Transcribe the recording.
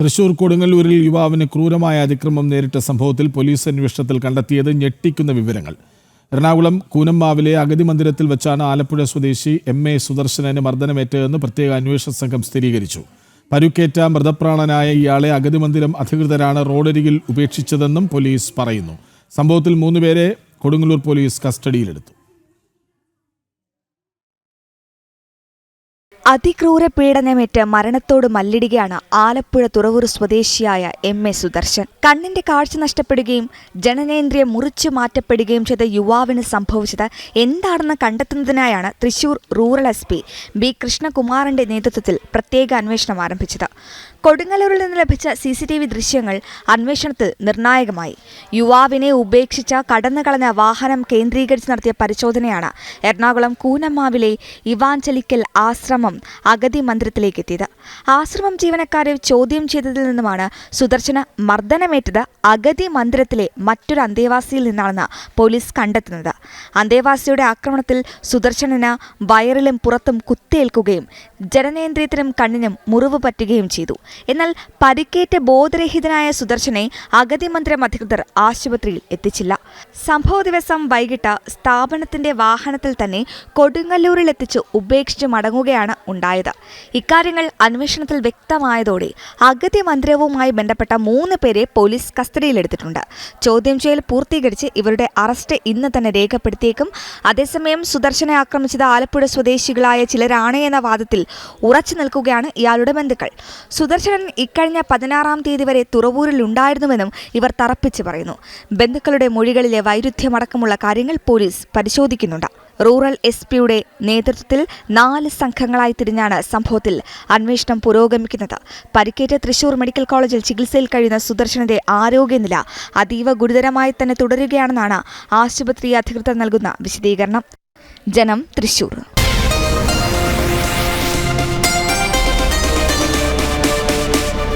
തൃശൂർ കൊടുങ്ങല്ലൂരിൽ യുവാവിന് ക്രൂരമായ അതിക്രമം നേരിട്ട സംഭവത്തിൽ പോലീസ് അന്വേഷണത്തിൽ കണ്ടെത്തിയത് ഞെട്ടിക്കുന്ന വിവരങ്ങൾ. എറണാകുളം കൂനമ്മാവിലെ അഗതി മന്ദിരത്തിൽ വെച്ചാണ് ആലപ്പുഴ സ്വദേശി എം എ സുദർശനന് മർദ്ദനമേറ്റതെന്ന് പ്രത്യേക അന്വേഷണ സംഘം സ്ഥിരീകരിച്ചു. പരുക്കേറ്റ മൃതപ്രാണനായ ഇയാളെ അഗതി മന്ദിരം അധികൃതരാണ് റോഡരികിൽ ഉപേക്ഷിച്ചതെന്നും പോലീസ് പറയുന്നു. സംഭവത്തിൽ മൂന്നുപേരെ കൊടുങ്ങല്ലൂർ പോലീസ് കസ്റ്റഡിയിലെടുത്തു. അതിക്രൂര പീഡനമേറ്റ് മരണത്തോട് മല്ലിടുകയാണ് ആലപ്പുഴ തുറവൂർ സ്വദേശിയായ എം എ സുദർശൻ. കണ്ണിന്റെ കാഴ്ച നഷ്ടപ്പെടുകയും ജനനേന്ദ്രിയം മുറിച്ചു മാറ്റപ്പെടുകയും ചെയ്ത യുവാവിന് സംഭവിച്ചത് എന്താണെന്ന് കണ്ടെത്തുന്നതിനായാണ് Thrissur rural S P B കൃഷ്ണകുമാറിന്റെ നേതൃത്വത്തിൽ പ്രത്യേക അന്വേഷണം ആരംഭിച്ചത്. കൊടുങ്ങല്ലൂരിൽ നിന്ന് ലഭിച്ച സി സി ടി വി ദൃശ്യങ്ങൾ അന്വേഷണത്തിൽ നിർണായകമായി. യുവാവിനെ ഉപേക്ഷിച്ച കടന്നുകളഞ്ഞ വാഹനം കേന്ദ്രീകരിച്ച് നടത്തിയ പരിശോധനയാണ് എറണാകുളം കൂനമ്മാവിലെ ഇവാഞ്ചലിക്കൽ ആശ്രമം അഗതി മന്ദിരത്തിലേക്ക് എത്തിയത് ആശ്രമം ജീവനക്കാരെ ചോദ്യം ചെയ്തതിൽ നിന്നുമാണ് സുദർശന മർദ്ദനമേറ്റത് അഗതി മന്ദിരത്തിലെ മറ്റൊരു അന്തേവാസിയിൽ നിന്നാണെന്ന് പോലീസ് കണ്ടെത്തുന്നത്. അന്തേവാസിയുടെ ആക്രമണത്തിൽ സുദർശനന് വയറിലും പുറത്തും കുത്തേൽക്കുകയും ജനനേന്ദ്രിയത്തിനും കണ്ണിനും മുറിവ് പറ്റുകയും ചെയ്തു. എന്നാൽ പരിക്കേറ്റ ബോധരഹിതനായ സുദർശനെ അഗതി മന്ദിരം അധികൃതർ ആശുപത്രിയിൽ എത്തിച്ചില്ല. സംഭവ ദിവസം വൈകിട്ട് സ്ഥാപനത്തിന്റെ വാഹനത്തിൽ തന്നെ കൊടുങ്ങല്ലൂരിൽ എത്തിച്ച് ഉപേക്ഷിച്ച് മടങ്ങുകയാണ് ഉണ്ടായത്. ഇക്കാര്യങ്ങൾ അന്വേഷണത്തിൽ വ്യക്തമായതോടെ അഗതി മന്ദിരവുമായി ബന്ധപ്പെട്ട മൂന്ന് പേരെ പോലീസ് കസ്റ്റഡിയിലെടുത്തിട്ടുണ്ട്. ചോദ്യം ചെയ്യൽ പൂർത്തീകരിച്ച് ഇവരുടെ അറസ്റ്റ് ഇന്ന് തന്നെ രേഖപ്പെടുത്തിയേക്കും. അതേസമയം സുദർശനെ ആക്രമിച്ചത് ആലപ്പുഴ സ്വദേശികളായ ചിലരാണ് എന്ന വാദത്തിൽ ഉറച്ചു നിൽക്കുകയാണ് ഇയാളുടെ ബന്ധുക്കൾ. സുദർശനൻ ഇക്കഴിഞ്ഞ പതിനാറാം തീയതി വരെ തുറവൂരിൽ ഉണ്ടായിരുന്നുവെന്നും ഇവർ തറപ്പിച്ച് പറയുന്നു. ബന്ധുക്കളുടെ മൊഴികളിലെ വൈരുദ്ധ്യമടക്കമുള്ള കാര്യങ്ങൾ പോലീസ് പരിശോധിക്കുന്നുണ്ട്. റൂറൽ എസ് പിയുടെ നേതൃത്വത്തിൽ നാല് സംഘങ്ങളായി തിരിഞ്ഞാണ് സംഭവത്തിൽ അന്വേഷണം പുരോഗമിക്കുന്നത്. പരിക്കേറ്റ തൃശൂർ മെഡിക്കൽ കോളേജിൽ ചികിത്സയിൽ കഴിയുന്ന സുദർശനന്റെ ആരോഗ്യനില അതീവ ഗുരുതരമായി തന്നെ തുടരുകയാണെന്നാണ് ആശുപത്രി അധികൃതർ നൽകുന്ന വിശദീകരണം. ജനം തൃശൂർ.